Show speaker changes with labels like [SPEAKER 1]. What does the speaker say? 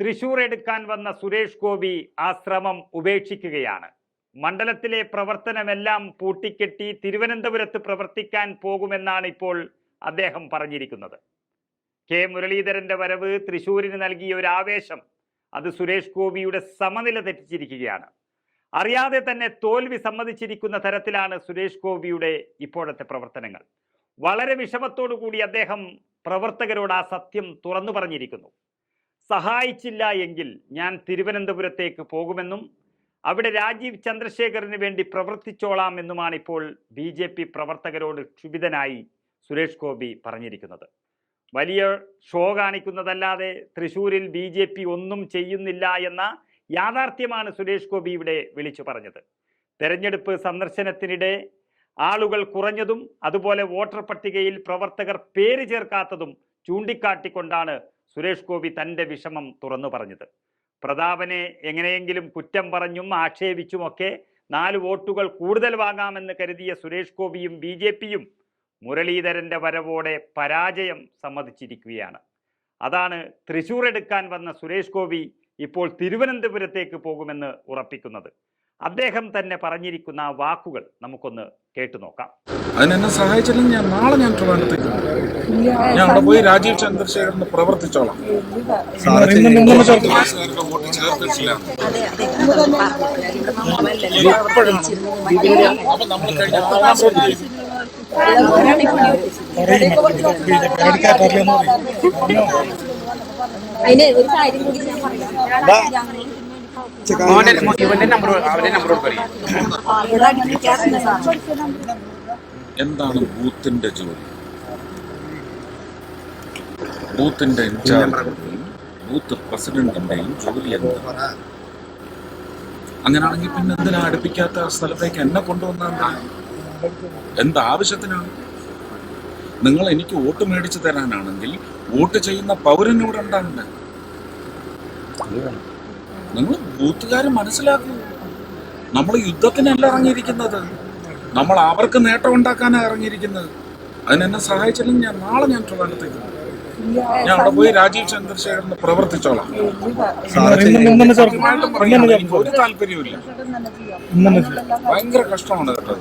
[SPEAKER 1] തൃശൂർ എടുക്കാൻ വന്ന സുരേഷ് ഗോപി ആ ശ്രമം ഉപേക്ഷിക്കുകയാണ്. മണ്ഡലത്തിലെ പ്രവർത്തനമെല്ലാം പൂട്ടിക്കെട്ടി തിരുവനന്തപുരത്ത് പ്രവർത്തിക്കാൻ പോകുമെന്നാണ് ഇപ്പോൾ അദ്ദേഹം പറഞ്ഞിരിക്കുന്നത്. കെ. മുരളീധരന്റെ വരവ് തൃശൂരിന് നൽകിയ ഒരു ആവേശം അത് സുരേഷ് ഗോപിയുടെ സമനില തെറ്റിച്ചിരിക്കുകയാണ്. അറിയാതെ തന്നെ തോൽവി സമ്മതിച്ചിരിക്കുന്ന തരത്തിലാണ് സുരേഷ് ഗോപിയുടെ ഇപ്പോഴത്തെ പ്രവർത്തനങ്ങൾ. വളരെ വിഷമത്തോടു കൂടി അദ്ദേഹം പ്രവർത്തകരോട് ആ സത്യം തുറന്നു പറഞ്ഞിരിക്കുന്നു. സഹായിച്ചില്ല എങ്കിൽ ഞാൻ തിരുവനന്തപുരത്തേക്ക് പോകുമെന്നും അവിടെ രാജീവ് ചന്ദ്രശേഖറിന് വേണ്ടി പ്രവർത്തിച്ചോളാം എന്നുമാണ് ഇപ്പോൾ ബി ജെ പി പ്രവർത്തകരോട് ക്ഷുഭിതനായി സുരേഷ് ഗോപി പറഞ്ഞിരിക്കുന്നത്. വലിയ ഷോ കാണിക്കുന്നതല്ലാതെ തൃശൂരിൽ ബി ജെ പി ഒന്നും ചെയ്യുന്നില്ല എന്ന യാഥാർത്ഥ്യമാണ് സുരേഷ് ഗോപി ഇവിടെ വിളിച്ചു പറഞ്ഞത്. തെരഞ്ഞെടുപ്പ് സന്ദർശനത്തിനിടെ ആളുകൾ കുറഞ്ഞതും അതുപോലെ വോട്ടർ പട്ടികയിൽ പ്രവർത്തകർ പേര് ചേർക്കാത്തതും ചൂണ്ടിക്കാട്ടിക്കൊണ്ടാണ് സുരേഷ് ഗോപി തന്റെ വിഷമം തുറന്നു പറഞ്ഞത്. പ്രതാപനെ എങ്ങനെയെങ്കിലും കുറ്റം പറഞ്ഞും ആക്ഷേപിച്ചുമൊക്കെ നാല് വോട്ടുകൾ കൂടുതൽ വാങ്ങാമെന്ന് കരുതിയ സുരേഷ് ഗോപിയും ബി ജെ പിയും മുരളീധരന്റെ വരവോടെ പരാജയം സമ്മതിച്ചിരിക്കുകയാണ്. അതാണ് തൃശൂർ എടുക്കാൻ വന്ന സുരേഷ് ഗോപി ഇപ്പോൾ തിരുവനന്തപുരത്തേക്ക് പോകുമെന്ന് ഉറപ്പിക്കുന്നത്. അദ്ദേഹം തന്നെ പറഞ്ഞിരിക്കുന്ന വാക്കുകൾ നമുക്കൊന്ന് കേട്ടു നോക്കാം.
[SPEAKER 2] അതിനെന്നെ സഹായിച്ചില്ലെങ്കിൽ ഞാൻ നാളെ ഞാൻ ട്രിവാൻഡ്രത്തേക്ക്. ഞാൻ അവിടെ പോയി രാജീവ് ചന്ദ്രശേഖരന് പ്രവർത്തിച്ചോളാം. ചന്ദ്രശേഖരന്റെ വോട്ട് ചേർത്തിട്ടില്ല ഇപ്പോഴാണ് അപ്പൊ നമ്മൾ കഴിഞ്ഞ ആറാം തീയതി
[SPEAKER 3] അതിന് ഒരു കാര്യം കൂടി ഞാൻ പറയാം.
[SPEAKER 4] അവന്റെ ഇവന്റെ നമ്പർ അവന്റെ
[SPEAKER 3] നമ്പർ
[SPEAKER 2] എന്താണ് ബൂത്തിന്റെ ജോലി? ബൂത്തിന്റെ ഇൻചാർജ്. ബൂത്ത് പ്രസിഡന്റിന്റെയും ജോലി എന്താ? അങ്ങനാണെങ്കിൽ പിന്നെ എന്തിനാ അടുപ്പിക്കാത്ത സ്ഥലത്തേക്ക് എന്നെ കൊണ്ടുവന്ന എന്ത്? ആവശ്യത്തിനാണ്? നിങ്ങൾ എനിക്ക് വോട്ട് മേടിച്ചു തരാനാണെങ്കിൽ വോട്ട് ചെയ്യുന്ന പൗരൻ ഇവിടെ ഉണ്ടാകണ്ടേ നിങ്ങൾ ബൂത്തുകാർ മനസ്സിലാക്കൂ. നമ്മൾ യുദ്ധത്തിനല്ല ഇറങ്ങിയിരിക്കുന്നത്. നമ്മൾ അവർക്ക് നേട്ടം ഉണ്ടാക്കാനാണ് ഇറങ്ങിയിരിക്കുന്നത്. അതിനെന്നെ സഹായിച്ചില്ലെങ്കിൽ ഞാൻ നാളെ ഞാൻ പ്രധാനത്തേക്ക് പോകും. ഞാൻ അവിടെ പോയി രാജീവ് ചന്ദ്രശേഖരന് പ്രവർത്തിച്ചോളാം. ഒരു താല്പര്യമില്ല ഭയങ്കര കഷ്ടമാണ് കേട്ടോ.